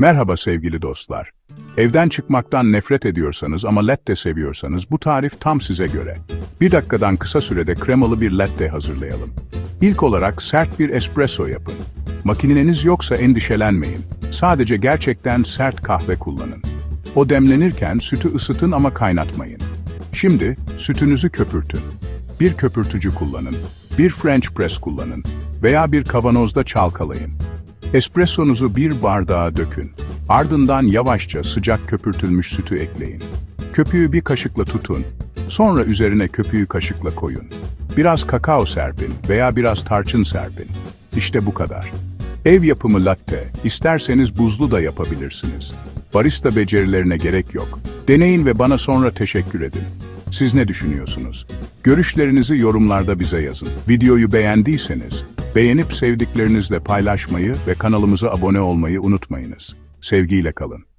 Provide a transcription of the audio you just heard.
Merhaba sevgili dostlar. Evden çıkmaktan nefret ediyorsanız ama latte seviyorsanız bu tarif tam size göre. Bir dakikadan kısa sürede kremalı bir latte hazırlayalım. İlk olarak sert bir espresso yapın. Makineniz yoksa endişelenmeyin. Sadece gerçekten sert kahve kullanın. O demlenirken sütü ısıtın ama kaynatmayın. Şimdi sütünüzü köpürtün. Bir köpürtücü kullanın, bir French press kullanın veya bir kavanozda çalkalayın. Espressonuzu bir bardağa dökün. Ardından yavaşça sıcak köpürtülmüş sütü ekleyin. Köpüğü bir kaşıkla tutun. Sonra üzerine köpüğü kaşıkla koyun. Biraz kakao serpin veya biraz tarçın serpin. İşte bu kadar. Ev yapımı latte, isterseniz buzlu da yapabilirsiniz. Barista becerilerine gerek yok. Deneyin ve bana sonra teşekkür edin. Siz ne düşünüyorsunuz? Görüşlerinizi yorumlarda bize yazın. Videoyu beğendiyseniz, beğenip sevdiklerinizle paylaşmayı ve kanalımıza abone olmayı unutmayınız. Sevgiyle kalın.